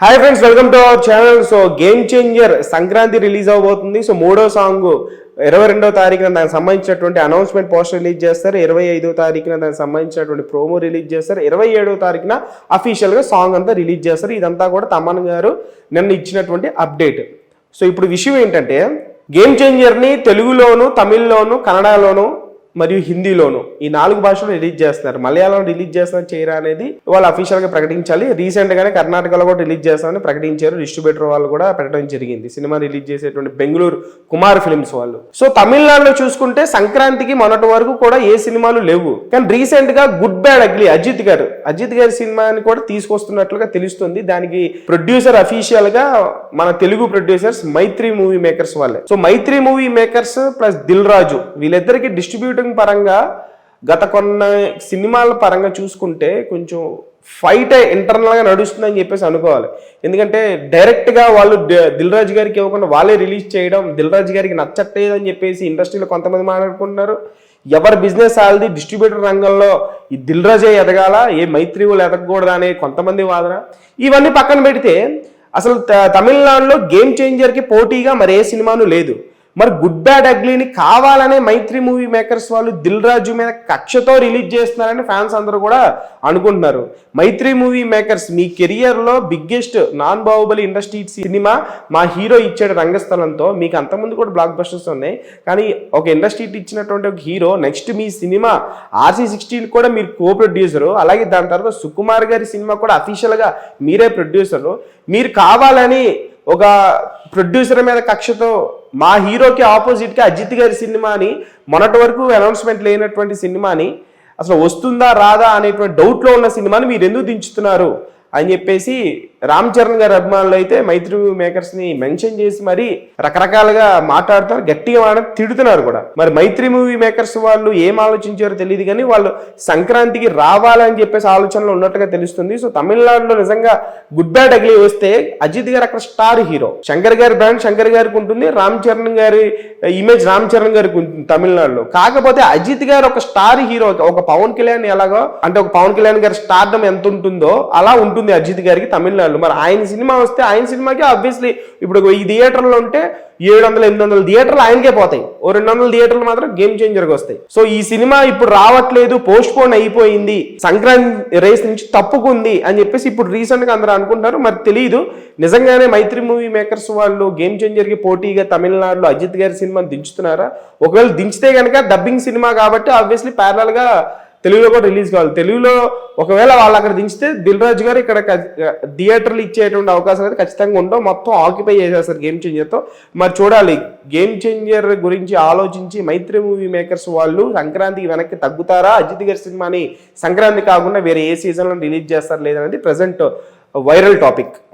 Hi friends welcome to our channel so game changer Sankranti release అవబోతుంది. So మూడో song ఇరవై రెండో తారీఖున దానికి సంబంధించినటువంటి అనౌన్స్మెంట్ పోస్టర్ రిలీజ్ చేస్తారు. ఇరవై ఐదో తారీఖున దానికి సంబంధించినటువంటి ప్రోమో రిలీజ్ చేస్తారు. ఇరవై ఏడో తారీఖున అఫీషియల్గా సాంగ్ అంతా రిలీజ్ చేస్తారు. ఇదంతా కూడా తమన్ గారు నిన్న ఇచ్చినటువంటి అప్డేట్ సో ఇప్పుడు విషయం ఏంటంటే గేమ్ చేంజర్ని తెలుగులోను తమిళ్ళోను కన్నడలోను మరియు హిందీలోను ఈ నాలుగు భాషలు రిలీజ్ చేస్తున్నారు. మలయాళం రిలీజ్ చేస్తున్నారు చేయరా అనేది వాళ్ళు అఫీషియల్గా ప్రకటించాలి. రీసెంట్ గానే కర్ణాటకలో కూడా రిలీజ్ చేస్తామని ప్రకటించారు. డిస్ట్రిబ్యూటర్ వాళ్ళు కూడా పెట్టడం జరిగింది. సినిమా రిలీజ్ చేసేటువంటి బెంగళూరు కుమార్ ఫిల్మ్స్ వాళ్ళు. సో తమిళనాడులో చూసుకుంటే సంక్రాంతికి మొన్నటి వరకు కూడా ఏ సినిమాలు లేవు. కానీ రీసెంట్గా గుడ్ బ్యాడ్ అగ్లీ అజిత్ గారు అజిత్ గారి సినిమాని కూడా తీసుకొస్తున్నట్లుగా తెలుస్తుంది. దానికి ప్రొడ్యూసర్ అఫీషియల్గా మన Telugu producers Mythri movie makers వాళ్ళే. So Mythri movie makers plus Dil Raju వీళ్ళిద్దరికి డిస్ట్రిబ్యూటింగ్ పరంగా గత కొన్ని సినిమాల పరంగా చూసుకుంటే కొంచెం ఫైట్ ఇంటర్నల్గా నడుస్తుందని చెప్పేసి అనుకోవాలి. ఎందుకంటే డైరెక్ట్గా వాళ్ళు దిల్రాజు దిల్ రాజు గారికి ఇవ్వకుండా వాళ్ళే రిలీజ్ చేయడం దిల్ రాజు గారికి నచ్చట్లేదు అని చెప్పేసి ఇండస్ట్రీలో కొంతమంది మాట్లాడుకుంటున్నారు. ఎవరి బిజినెస్ వాళ్ళది డిస్ట్రిబ్యూటర్ రంగంలో ఈ దిల్ రాజే ఎదగాల ఏ మైత్రి వాళ్ళు ఎదగకూడదా అనే కొంతమంది వాదన. ఇవన్నీ పక్కన పెడితే అసలు త- తమిళనాడులో గేమ్ చేంజర్కి పోటీగా మరే సినిమాను లేదు. మరి గుడ్ బ్యాడ్ అగ్లీని కావాలనే మైత్రి మూవీ మేకర్స్ వాళ్ళు దిల్ రాజు మీద కక్షతో రిలీజ్ చేస్తున్నారని ఫ్యాన్స్ అందరూ కూడా అనుకుంటున్నారు. మైత్రి మూవీ మేకర్స్ మీ కెరియర్లో biggest non Baahubali industry cinema మా హీరో ఇచ్చాడు రంగస్థలంతో. మీకు అంతకుముందు కూడా బ్లాక్ బస్టర్స్ ఉన్నాయి. కానీ ఒక ఇండస్ట్రీ ఇచ్చినటువంటి ఒక హీరో నెక్స్ట్ మీ సినిమా ఆర్సీ సిక్స్టీన్ కూడా మీరు కో ప్రొడ్యూసరు అలాగే దాని తర్వాత సుకుమార్ గారి సినిమా కూడా అఫీషియల్గా మీరే ప్రొడ్యూసరు మీరు కావాలని ఒక ప్రొడ్యూసర్ మీద కక్షతో మా హీరోకి ఆపోజిట్గా అజిత్ గారి సినిమాని మొన్నటి వరకు అనౌన్స్మెంట్ లేనటువంటి సినిమాని అసలు వస్తుందా రాదా అనేటువంటి డౌట్లో ఉన్న సినిమాని మీరు ఎందుకు దించుతున్నారు? అని చెప్పేసి రామ్ చరణ్ గారి అభిమానులు అయితే మైత్రి మేకర్స్ని మెన్షన్ చేసి మరి రకరకాలుగా మాట్లాడుతున్నారు గట్టిగా మాట్లాడి తిడుతున్నారు కూడా. మరి మైత్రి మూవీ మేకర్స్ వాళ్ళు ఏం ఆలోచించారో తెలియదు కానీ వాళ్ళు సంక్రాంతికి రావాలని చెప్పేసి ఆలోచనలో ఉన్నట్టుగా తెలుస్తుంది. సో తమిళనాడులో నిజంగా గుడ్ బ్యాడ్ అగిలి వస్తే అజిత్ గారు అక్కడ స్టార్ హీరో శంకర్ గారి బ్రాండ్ శంకర్ గారికి ఉంటుంది రామ్ చరణ్ గారి uh, ఇమేజ్ రామ్ చరణ్ గారికి ఉంటుంది తమిళనాడులో. కాకపోతే అజిత్ గారు ఒక స్టార్ హీరో ఒక పవన్ కళ్యాణ్ ఎలాగో అంటే ఒక పవన్ కళ్యాణ్ గారి స్టార్డం ఎంత ఉంటుందో అలా ఉంటుంది. అజిత్ గారికి తమిళనాడులో. మరి ఆయన సినిమా వస్తే ఆయన సినిమాకి ఆబ్వియస్లీ ఇప్పుడు ఈ థియేటర్లో ఉంటే ఏడు వందల ఎనిమిది వందల థియేటర్లు ఆయనకే పోతాయి. ఓ రెండు వందల థియేటర్లు మాత్రం గేమ్ చేంజర్గా వస్తాయి. సో ఈ సినిమా ఇప్పుడు రావట్లేదు పోస్ట్ పోన్ అయిపోయింది సంక్రాంతి రేస్ నుంచి తప్పుకుంది అని చెప్పేసి ఇప్పుడు రీసెంట్గా అందరూ అనుకుంటారు మరి తెలియదు నిజంగానే మైత్రి మూవీ మేకర్స్ వాళ్ళు గేమ్ చేంజర్కి పోటీగా తమిళనాడులో అజిత్ గారి సినిమాని దించుతున్నారా? ఒకవేళ దించితే కనుక డబ్బింగ్ సినిమా కాబట్టి ఆబ్వియస్లీ ప్యారల్గా తెలుగులో కూడా రిలీజ్ కావాలి. తెలుగులో ఒకవేళ వాళ్ళు అక్కడ దించితే దిల్ రాజు గారు ఇక్కడ థియేటర్లు ఇచ్చేటువంటి అవకాశం అయితే ఖచ్చితంగా ఉండవు. మొత్తం ఆక్యుపై చేసేస్తారు గేమ్ చేంజర్తో మరి చూడాలి గేమ్ చేంజర్ గురించి ఆలోచించి మైత్రి మూవీ మేకర్స్ వాళ్ళు సంక్రాంతికి వెనక్కి తగ్గుతారా? అజిత్ గారి సినిమాని సంక్రాంతి కాకుండా వేరే ఏ సీజన్లో రిలీజ్ చేస్తారు లేదనేది ప్రజెంట్ వైరల్ టాపిక్